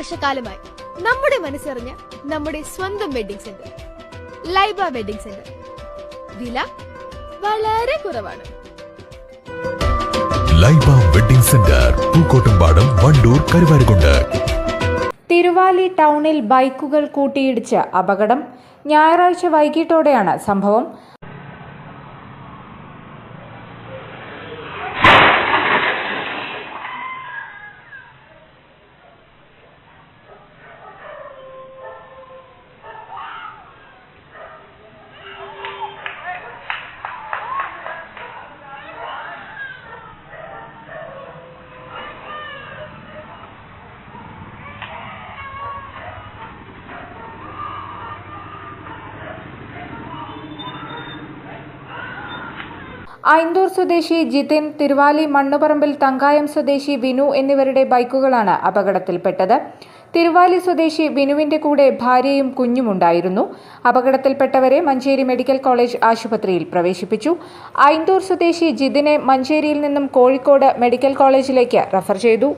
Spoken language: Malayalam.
വർഷക്കാലമായി നമ്മുടെ മനസ്സറിഞ്ഞ നമ്മുടെ സ്വന്തം wedding centre Laiba wedding centre. വില വളരെ കുറവാണ്. Laiba wedding centre Pookkottumpadam Wandoor Karuvarakundu. Thiruvali ടൗണിൽ ബൈക്കുകൾ കൂട്ടിയിടിച്ച് അപകടം. ഞായറാഴ്ച വൈകിട്ടോടെയാണ് സംഭവം. ഐന്തൂർ സ്വദേശി ജിതിൻ തിരുവാലി മണ്ണുപറമ്പിൽ തങ്കായം സ്വദേശി വിനു എന്നിവരുടെ ബൈക്കുകളാണ് അപകടത്തിൽപ്പെട്ടത്. തിരുവാലി സ്വദേശി വിനുവിന്റെ കൂടെ ഭാര്യയും കുഞ്ഞുമുണ്ടായിരുന്നു അപകടത്തിൽപ്പെട്ടവരെ മഞ്ചേരി മെഡിക്കൽ കോളേജ് ആശുപത്രിയിൽ പ്രവേശിപ്പിച്ചു. ഐന്തൂർ സ്വദേശി ജിതിനെ മഞ്ചേരിയിൽ നിന്നും കോഴിക്കോട് മെഡിക്കൽ കോളേജിലേക്ക് റഫർ ചെയ്തു.